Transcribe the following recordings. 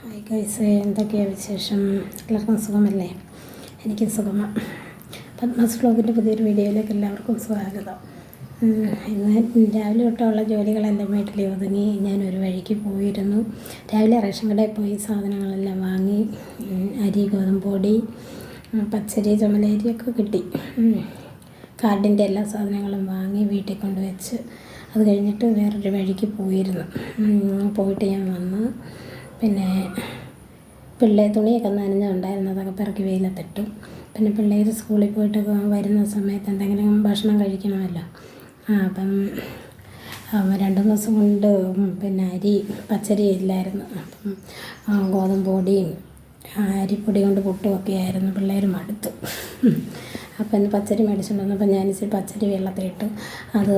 Hi guys എന്തൊക്കെയാണ് വിശേഷം? എല്ലാവർക്കും സുഖമല്ലേ? എനിക്ക് സുഖമാണ് പത്മസ് വ്ലോഗിന്റെ പുതിയൊരു വീഡിയോയിലേക്ക് എല്ലാവർക്കും സ്വാഗതം. ഇന്ന് രാവിലെ തൊട്ടുള്ള ജോലികളെല്ലാം വീട്ടിൽ ഒതുങ്ങി ഒരു വഴിക്ക് പോയിരുന്നു. രാവിലെ റേഷൻ കടയിൽ പോയി സാധനങ്ങളെല്ലാം വാങ്ങി അരി ഗോതമ്പ് പൊടി പച്ചരി ചുമലരിയൊക്കെ കിട്ടി. കാർഡിന്റെ എല്ലാ സാധനങ്ങളും വാങ്ങി വീട്ടിൽ കൊണ്ടുവച്ച് അത് കഴിഞ്ഞിട്ട് വേറൊരു വഴിക്ക് പോയിരുന്നു. പോയിട്ട് ഞാൻ വന്ന്. പിന്നെ പിള്ളേ തുണിയൊക്കെ നനഞ്ഞുണ്ടായിരുന്നു അതൊക്കെ പിറക്കി വെയിലത്തിട്ടു പിന്നെ പിള്ളേർ സ്കൂളിൽ പോയിട്ട് വരുന്ന സമയത്ത് എന്തെങ്കിലും ഭക്ഷണം കഴിക്കണമല്ലോ. ആ അപ്പം രണ്ട് ദിവസം കൊണ്ട് പിന്നെ അരി പച്ചരി ഇല്ലായിരുന്നു. അപ്പം ഗോതമ്പ് പൊടിയും അരിപ്പൊടി കൊണ്ട് പുട്ടുമൊക്കെ ആയിരുന്നു പിള്ളേർ മടുത്തു. അപ്പം ഇന്ന് പച്ചരി മേടിച്ചുകൊണ്ട് വന്നപ്പോൾ ഞാൻ ഇച്ചിരി പച്ചരി വെള്ളത്തിലിട്ട് അത്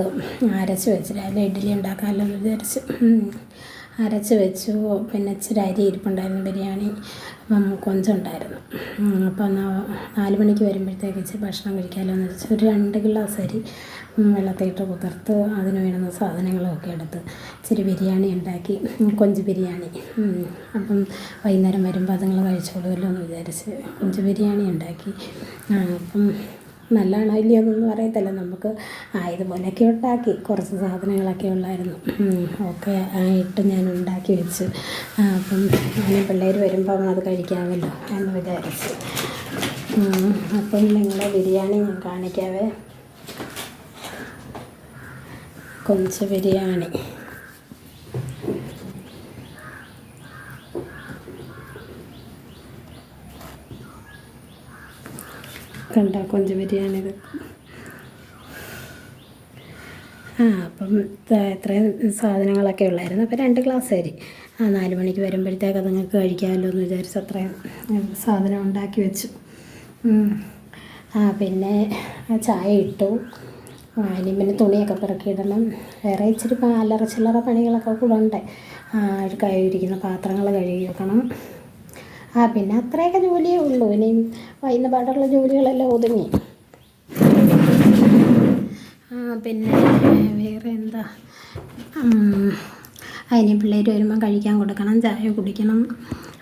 അരച്ച് വെച്ച് രാവിലെ ഇഡ്ഡലി ഉണ്ടാക്കാമല്ലോ എന്ന് വിചാരിച്ച്. അരച്ച് വെച്ചു. പിന്നെ ഇച്ചിരി അരി ഇരിപ്പുണ്ടായിരുന്നു ബിരിയാണി. അപ്പം കൊഞ്ചുണ്ടായിരുന്നു. അപ്പം നാല് മണിക്ക് വരുമ്പോഴത്തേക്ക് ഇച്ചിരി ഭക്ഷണം കഴിക്കാമല്ലോ എന്ന് വെച്ച്. ഒരു രണ്ട് ഗ്ലാസ് അരി വെള്ളത്തിട്ട് കുതിർത്ത് അതിന് വേണ്ടുന്ന സാധനങ്ങളൊക്കെ എടുത്ത് ഇച്ചിരി ബിരിയാണി ഉണ്ടാക്കി. കൊഞ്ച് ബിരിയാണി. അപ്പം വൈകുന്നേരം വരുമ്പോൾ അതുങ്ങൾ കഴിച്ചോളുമല്ലോ എന്ന് വിചാരിച്ച് കൊഞ്ച് ബിരിയാണി ഉണ്ടാക്കി. അപ്പം നല്ലതാണോ ഇല്ലയോ എന്നൊന്നും അറിയത്തില്ല. നമുക്ക് ആ ഇതുപോലെയൊക്കെ ഉണ്ടാക്കി. കുറച്ച് സാധനങ്ങളൊക്കെ ഉള്ളായിരുന്നു. ഒക്കെ ആയിട്ട് ഞാൻ ഉണ്ടാക്കി വെച്ച്. അപ്പം അങ്ങനെ പിള്ളേർ വരുമ്പം അത് കഴിക്കാമല്ലോ എന്ന് വിചാരിച്ച്. അപ്പം നിങ്ങളെ ബിരിയാണി ഞാൻ കാണിക്കാവേ. കൊഞ്ച് ബിരിയാണി. കണ്ട കൊഞ്ച് ബിരിയാണി ഇത് ആ അപ്പം ഇത്ര- ഇത്രയും സാധനങ്ങളൊക്കെ ഉള്ളായിരുന്നു. അപ്പോൾ രണ്ട് ഗ്ലാസ് അരി. ആ നാല് മണിക്ക് വരുമ്പോഴത്തേക്ക് നിങ്ങൾക്ക് കഴിക്കാമല്ലോ എന്ന് വിചാരിച്ച് അത്രയും സാധനം ഉണ്ടാക്കി വെച്ചു. ആ പിന്നെ ചായ ഇട്ടു. ഇനി പിന്നെ തുണിയൊക്കെ പെറുക്കിയിടണം. വേറെ ഇച്ചിരി അല്ലറ ചില്ലറ പണികളൊക്കെ കൂടെ ഉണ്ട്. കഴുകിയിരിക്കുന്ന പാത്രങ്ങൾ കഴുകി വെക്കണം ആ പിന്നെ അത്രയൊക്കെ ജോലിയേ ഉള്ളൂ. ഇനിയും വൈകുന്നപാടുള്ള ജോലികളെല്ലാം ഒതുങ്ങി. ആ പിന്നെ വേറെ എന്താ? അതിന് പിള്ളേർ വരുമ്പം കഴിക്കാൻ കൊടുക്കണം ചായ കുടിക്കണം.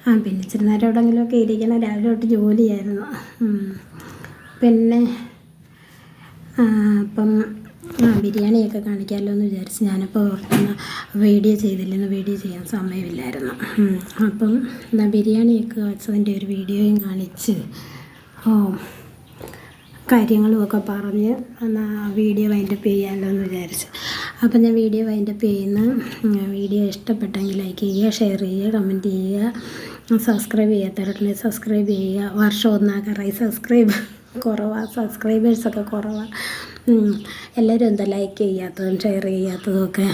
ആ പിന്നെ ഇച്ചിരി നേരം എവിടെയെങ്കിലുമൊക്കെ ഇരിക്കണം. രാവിലെ തൊട്ട് ജോലിയായിരുന്നു. പിന്നെ അപ്പം ആ ബിരിയാണിയൊക്കെ കാണിക്കാമല്ലോ എന്ന് വിചാരിച്ച് ഞാനിപ്പോൾ പുറത്തുനിന്ന് വീഡിയോ ചെയ്തില്ലെന്ന് വീഡിയോ ചെയ്യാൻ സമയമില്ലായിരുന്നു. അപ്പം എന്നാ ബിരിയാണിയൊക്കെ വെച്ചതിന്റെ ഒരു വീഡിയോയും കാണിച്ച് ഓ കാര്യങ്ങളുമൊക്കെ പറഞ്ഞ് എന്നാൽ വീഡിയോ വൈൻഡപ്പ് ചെയ്യാമല്ലോ എന്ന് വിചാരിച്ചു. അപ്പം ഞാൻ വീഡിയോ വൈൻഡപ്പ് ചെയ്യുന്ന വീഡിയോ ഇഷ്ടപ്പെട്ടെങ്കിൽ ലൈക്ക് ചെയ്യുക ഷെയർ ചെയ്യുക കമന്റ് ചെയ്യുക സബ്സ്ക്രൈബ് ചെയ്യാത്തവരുണ്ടെങ്കിൽ സബ്സ്ക്രൈബ് ചെയ്യുക. വർഷം ഒന്നാകാറായി സബ്സ്ക്രൈബ് കുറവാണ് സബ്സ്ക്രൈബേഴ്സൊക്കെ കുറവാണ് എല്ലാവരും എന്താ ലൈക്ക് ചെയ്യാത്തതും ഷെയർ ചെയ്യാത്തതും ഒക്കെ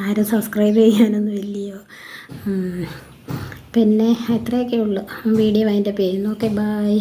ആരും സബ്സ്ക്രൈബ് ചെയ്യാനൊന്നും ഇല്ലയോ? പിന്നെ എത്രയൊക്കെ ഉള്ളൂ വീഡിയോ അതിന്റെ ചെയ്യുന്നു ഓക്കെ ബായ്